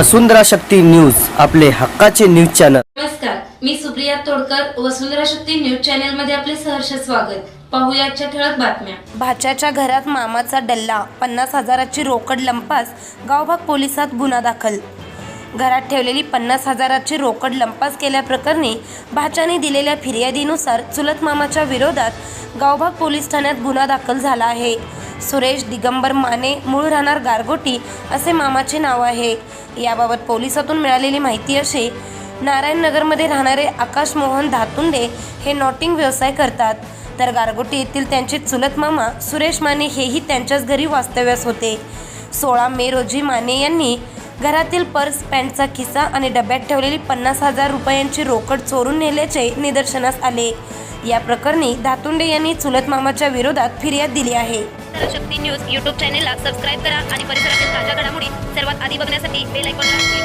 वसुंधरा Shakti news आपले हक्काचे news channel. नमस्कार मी सुप्रिया तोडकर वसुंधरा शक्ती न्यूज चॅनलमध्ये आपले सहर्ष स्वागत. पाहूया आजच्या ठळक बातम्या. भाच्याच्या घरात मामाचा डल्ला पन्नास हजाराची रोकड लंपास गावभाग पोलिसात गुन्हा दाखल. घरात ठेवलेली पन्नास हजाराची रोकड लंपास केल्याप्रकरणी भाच्याने दिलेल्या फिर्यादीनुसार चुलत मामाच्या विरोधात गावभाग पोलीस ठाण्यात गुन्हा दाखल झाला आहे. सुरेश दिगंबर माने मूळ राहणार गारगोटी असे मामाचे नाव आहे. याबाबत पोलिसातून मिळालेली माहिती अशी नारायणनगरमध्ये राहणारे आकाश मोहन धातुंडे हे नॉटिंग व्यवसाय करतात. तर गारगोटी येथील त्यांचे चुलत मामा सुरेश माने हेही त्यांच्याच घरी वास्तव्यास होते. सोळा मे रोजी माने यांनी घरातील पर्स पॅन्टचा खिसा आणि डब्यात ठेवलेली पन्नास हजार रुपयांची रोकड चोरून नेल्याचे निदर्शनास आले. या प्रकरणी धातुंडे यांनी चुलत मामाच्या विरोधात फिर्याद दिली आहे. शक्ती न्यूज यूट्यूब चॅनेलला सबस्क्राईब करा आणि परिसरातील ताज्या घडामोडी सर्वात आधी อีกไปเลยก็ได้